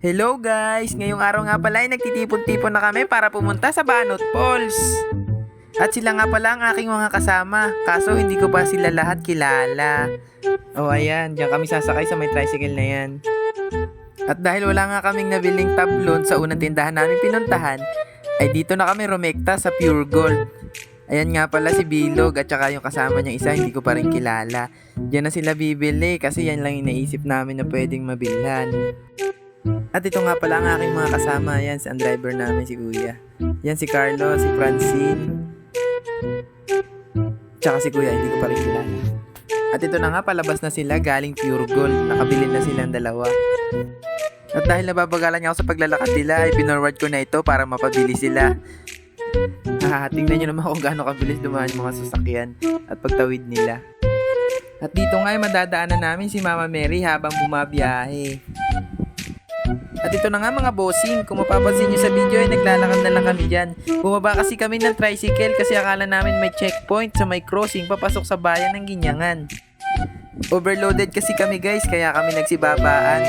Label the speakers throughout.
Speaker 1: Hello guys! Ngayong araw nga pala ay nagtitipon-tipon na kami para pumunta sa Banot Falls. At sila nga pala ang aking mga kasama, kaso hindi ko pa sila lahat kilala. Oh ayan, diyan kami sasakay sa may tricycle na yan. At dahil wala nga kaming nabiling tablon sa unang tindahan namin pinuntahan, ay dito na kami rumekta sa Pure Gold. Ayan nga pala si Bilog at saka yung kasama niyang isa hindi ko pa rin kilala. Diyan na sila bibili kasi yan lang yung naisip namin na pwedeng mabilhan. At ito nga pala ang aking mga kasama. Yan, si ang driver namin, si Kuya. Yan si Carlo, si Francine. Tsaka si Kuya, hindi ko pa rin kilala. At ito na nga, palabas na sila galing Pure Gold. Nakabili na silang dalawa. At dahil nababagalan niya ako sa paglalakad nila, ay pinorward ko na ito para mapabili sila. Ah, tingnan nyo naman kung gaano kabilis dumaan mga sasakyan at pagtawid nila. At dito nga ay madadaanan namin si Mama Mary habang bumabiyahe. At ito na nga mga bossing, kung mapapansin nyo sa video ay naglalakad na lang kami dyan. Bumaba kasi kami ng tricycle kasi akala namin may checkpoint sa may crossing papasok sa bayan ng Ginyangan. Overloaded kasi kami guys kaya kami nagsibabaan.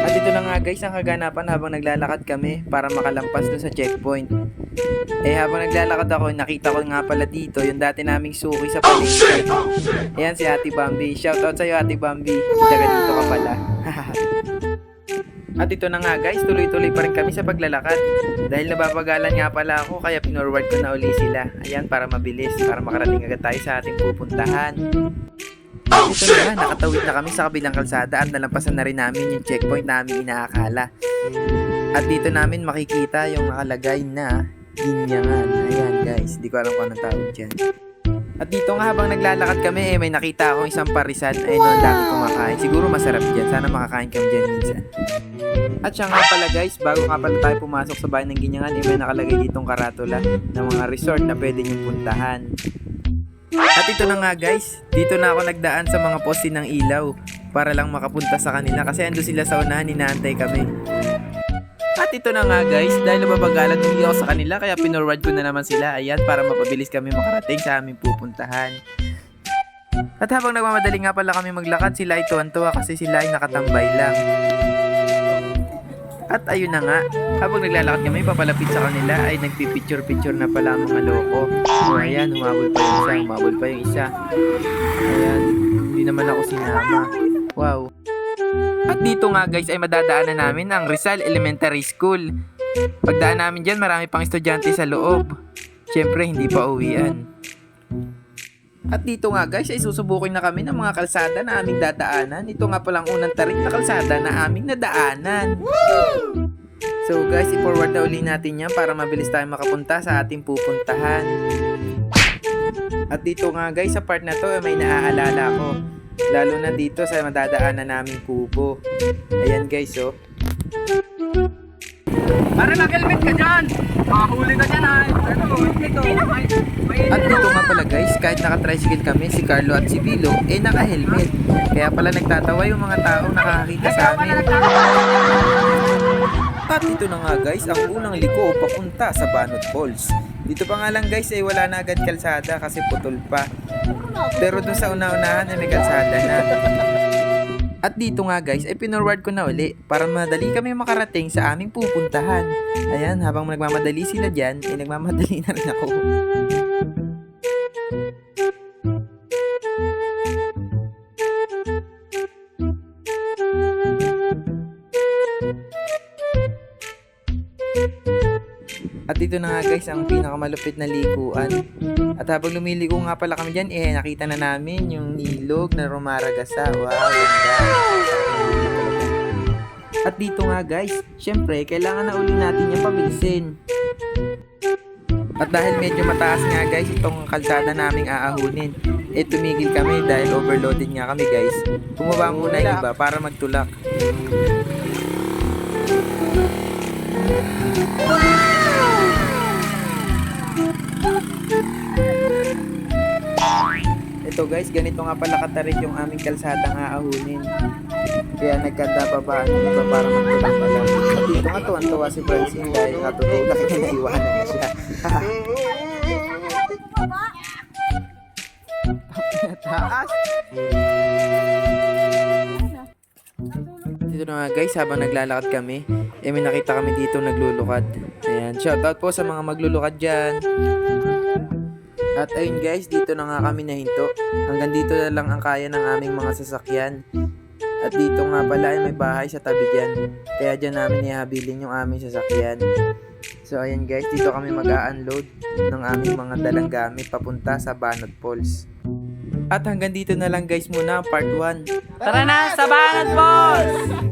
Speaker 1: At ito na nga guys ang kaganapan habang naglalakad kami para makalampas doon sa checkpoint. Eh habang naglalakad ako, nakita ko nga pala dito yung dati naming suki sa palengke. Ayan si Ate Bambi. Shoutout sa'yo Ate Bambi. Taga dito ka pala. At ito na nga guys, tuloy-tuloy pa rin kami sa paglalakad. Dahil nababagalan nga pala ako, kaya pinorward ko na uli sila. Ayan, para mabilis, para makarating agad tayo sa ating pupuntahan. At ito na nakatawid na kami sa kabilang kalsada at nalampasan na rin namin yung checkpoint namin inaakala. At dito namin makikita yung nakalagay na Ginyangan. Ayan guys, di ko alam kung anong tawag dyan. At dito nga habang naglalakad kami, eh, may nakita akong isang parisan. Ay no, ang dami kumakain. Siguro masarap dyan. Sana makakain kami dyan minsan. At siya nga pala guys, bago nga pala tayo pumasok sa bayan ng Ginyangan, eh, may nakalagay ditong karatula ng mga resort na pwede niyong puntahan. At ito na nga guys, dito na ako nagdaan sa mga poste ng ilaw para lang makapunta sa kanila kasi ando sila sa unahan, inaantay kami. At ito na nga guys, dahil nababagalan hindi ako sa kanila kaya pinorward ko na naman sila ayan para mapabilis kami makarating sa aming pupuntahan. At habang nagmamadali nga pala kami maglakad, sila ay tuwan-tuwa kasi sila ay nakatambay lang. At ayun na nga, habang naglalakad kami papalapit sa kanila ay nagpipicture-picture na pala ang mga loko. O ayan, humabol pa yung isa, humabol pa yung isa. Ayan, hindi naman ako sinama. Wow. At dito nga guys ay madadaanan namin ang Rizal Elementary School. Pagdaan namin dyan marami pang estudyante sa loob. Siyempre hindi pa uwian. At dito nga guys ay susubukin na kami ng mga kalsada na aming dadaanan. Ito nga palang unang tarik na kalsada na aming nadaanan. So guys, i-forward na uli natin yan para mabilis tayo makapunta sa ating pupuntahan. At dito nga guys, sa part na to ay may naaalala ko. Lalo na dito sa madadaanan naming kubo. Ayan guys, oh.
Speaker 2: Para mag-helmet ka dyan! Makahuli ka dyan ha! Ano, ito, may, may
Speaker 1: At dito nga pala guys, kahit naka-tricycle kami, si Carlo at si Bilo, eh naka-helmet. Kaya pala nagtatawa yung mga taong nakakakita sa amin. At ito na nga guys, ang unang liko papunta sa Banot Falls. Dito pa nga lang guys ay wala na agad kalsada kasi putol pa. Pero dun sa una-unahan ay may kalsada na. At dito nga guys ay pinorward ko na uli para madali kami makarating sa aming pupuntahan. Ayan, habang nagmamadali sila dyan, ay nagmamadali na rin ako. Dito na nga guys ang pinakamalupit na likuan. At habang lumiliko nga pala kami dyan, eh nakita na namin yung ilog na rumaragasa. Wow, ganda. At dito nga guys, syempre kailangan na uli natin yung pabilisin. At dahil medyo mataas nga guys itong kalsada naming aahunin, eh tumigil kami dahil overloaded nga kami guys. Bumaba muna yung iba para magtulak. Ito guys, ganito nga pala katarik yung aming kalsadang aahunin. Kaya nagkanda pa ba ang iba para magtulak pa lang. At dito nga tuwan-tuwa si Francine dahil natutulak na naiwanan na siya. Taas! Dito na nga guys, habang naglalakad kami, eh may nakita kami dito naglulukad. Ayan, shoutout po sa mga maglulukad dyan. At ayun guys, dito na nga kami nahinto. Hanggang dito na lang ang kaya ng aming mga sasakyan. At dito nga pala ay may bahay sa tabi dyan. Kaya dyan namin ihabilin yung aming sasakyan. So ayan guys, dito kami mag-unload ng aming mga dalang gamit papunta sa Banot Falls. At hanggang dito na lang guys muna part 1.
Speaker 2: Tara na, sa Banat Falls!